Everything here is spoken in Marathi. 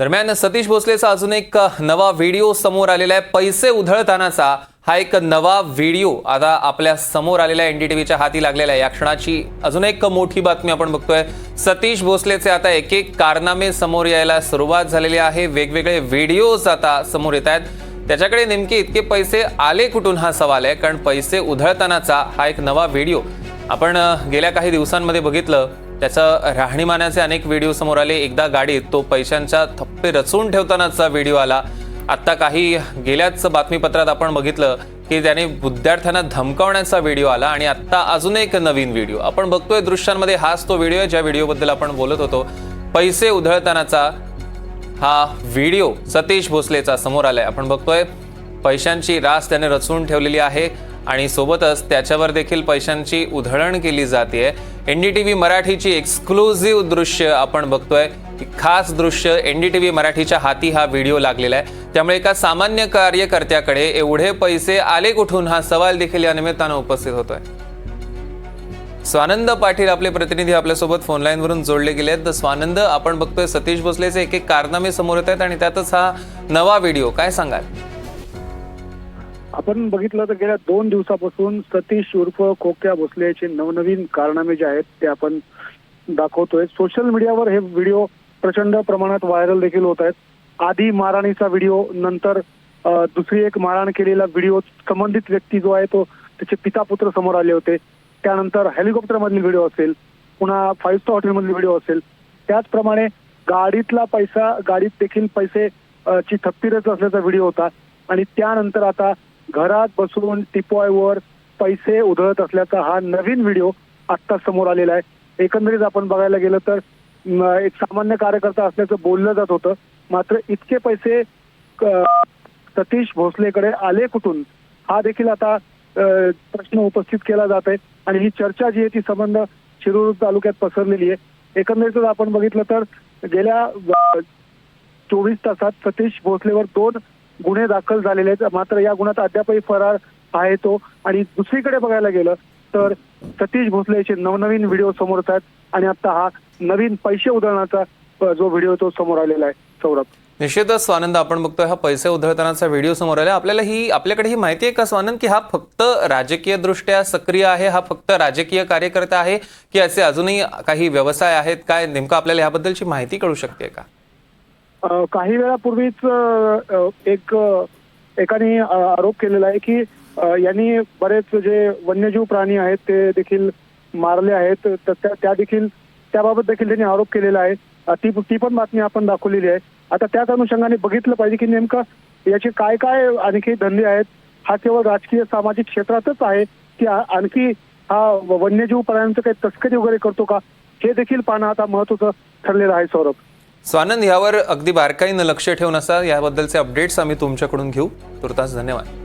दरम्यान सतीश भोसलेचा अजून एक नवा व्हिडिओ समोर आलेला आहे. पैसे उधळतानाचा हा एक नवा व्हिडिओ आता आपल्यासमोर आलेला आहे. एनडीटीव्हीच्या हाती लागलेला आहे. या क्षणाची अजून एक मोठी बातमी आपण बघतोय. सतीश भोसलेचे आता एक एक कारनामे समोर यायला सुरुवात झालेली आहे. वेगवेगळे व्हिडिओज आता समोर येत आहेत. त्याच्याकडे नेमके इतके पैसे आले कुठून हा सवाल आहे. कारण पैसे उधळतानाचा हा एक नवा व्हिडिओ आपण गेल्या काही दिवसांमध्ये बघितलं. त्याचं राहणीमानाचे अनेक व्हिडिओ समोर आले. एकदा गाडीत तो पैशांच्या थप्पे रचून ठेवतानाचा व्हिडिओ आला. आत्ता काही गेल्याच बातमीपत्रात आपण बघितलं की त्याने विद्यार्थ्यांना धमकावण्याचा व्हिडिओ आला आणि आत्ता अजून एक नवीन व्हिडिओ आपण बघतोय दृश्यांमध्ये हाच तो व्हिडिओ आहे. ज्या व्हिडिओबद्दल आपण बोलत होतो पैसे उधळतानाचा हा व्हिडिओ सतीश भोसलेचा समोर आलाय. आपण बघतोय पैशांची रास त्याने रचून ठेवलेली आहे. आणि सोबतच त्याच्यावर देखील पैशांची उधळण केली जाते एनडीटीव्ही मराठीची एक्सक्लुझिव्ह दृश्य आपण बघतोय. खास दृश्य एन डी टीव्ही मराठीच्या हाती हा व्हिडिओ लागलेला आहे. त्यामुळे एका सामान्य कार्यकर्त्याकडे एवढे पैसे आले कुठून? हा सवाल देखील या निमित्तानं उपस्थित होतोय. स्वानंद पाटील आपले प्रतिनिधी आपल्यासोबत फोन वरून जोडले गेले आहेत. तर स्वानंद आपण बघतोय सतीश भोसलेचे एक एक कारनामे समोर येत आहेत आणि त्यातच हा नवा व्हिडिओ. काय सांगाल? आपण बघितलं तर गेल्या दोन दिवसापासून सतीश उर्फ खोक्या भोसलेचे नवनवीन कारनामे जे आहेत ते आपण दाखवतोय. सोशल मीडियावर हे व्हिडिओ प्रचंड प्रमाणात व्हायरल देखील होत आहेत. आधी मारहाणीचा व्हिडिओ नंतर दुसरी एक मारहाण केलेला व्हिडिओ संबंधित व्यक्ती जो आहे तो त्याचे पिता पुत्र समोर आले होते. त्यानंतर हेलिकॉप्टर मधील व्हिडिओ असेल पुन्हा फाईव्ह स्टार हॉटेलमधील व्हिडिओ असेल. त्याचप्रमाणे गाडीतला पैसा गाडीत देखील पैसे ची थप्पीरच असल्याचा व्हिडिओ होता. आणि त्यानंतर आता घरात बसून टिपॉयवर पैसे उधळत असल्याचा हा नवीन व्हिडिओ आत्ता समोर आलेला आहे. एकंदरीत आपण बघायला गेलं तर एक सामान्य कार्यकर्ता असल्याचं बोललं जात होतं. मात्र इतके पैसे क- सतीश भोसलेकडे आले कुठून? हा देखील आता प्रश्न उपस्थित केला जात आहे. आणि ही चर्चा जी आहे ती संबंध शिरूर तालुक्यात पसरलेली आहे. एकंदरीत आपण बघितलं तर गेल्या चोवीस तासात सतीश भोसलेवर दोन गुन्हे दाखल झालेले आहेत. मात्र या गुन्ह्यात अद्यापही फरार आहे तो. आणि दुसरीकडे बघायला गेलं तर सतीश भोसलेचे नवनवीन व्हिडिओ समोर येत आहेत. आणि आता हा नवीन पैसे उधळण्याचा जो व्हिडिओ तो समोर आलेला आहे. सौरभ. निश्चितच स्वानंद आपण बघतोय हा पैसे उधळतानाचा व्हिडिओ समोर आला. आपल्याला ही आपल्याकडे ही माहिती आहे का स्वानंद की हा फक्त राजकीय दृष्ट्या सक्रिय आहे? हा फक्त राजकीय कार्यकर्ता आहे? की असे अजूनही काही व्यवसाय आहेत? काय नेमकं आपल्याला याबद्दलची माहिती कळू शकते का? काही वेळापूर्वीच एक एकाने आरोप केलेला आहे की यांनी बरेच जे वन्यजीव प्राणी आहेत ते देखील मारले आहेत. तर त्या त्या देखील त्याबाबत देखील त्यांनी आरोप केलेला आहे. ती ती पण बातमी आपण दाखवलेली आहे. आता त्याच अनुषंगाने बघितलं पाहिजे की नेमकं याचे काय काय आणखी धंदे आहेत. हा केवळ राजकीय सामाजिक क्षेत्रातच आहे की आणखी हा वन्यजीव प्राण्यांचं काही तस्करी वगैरे करतो का? हे देखील पाहणं आता महत्वाचं ठरलेलं आहे सौरभ. स्वानंद यावर अगदी बारकाईनं लक्ष ठेवून असा याबद्दलचे अपडेट्स आम्ही तुमच्याकडून घेऊ. तुर्तास धन्यवाद.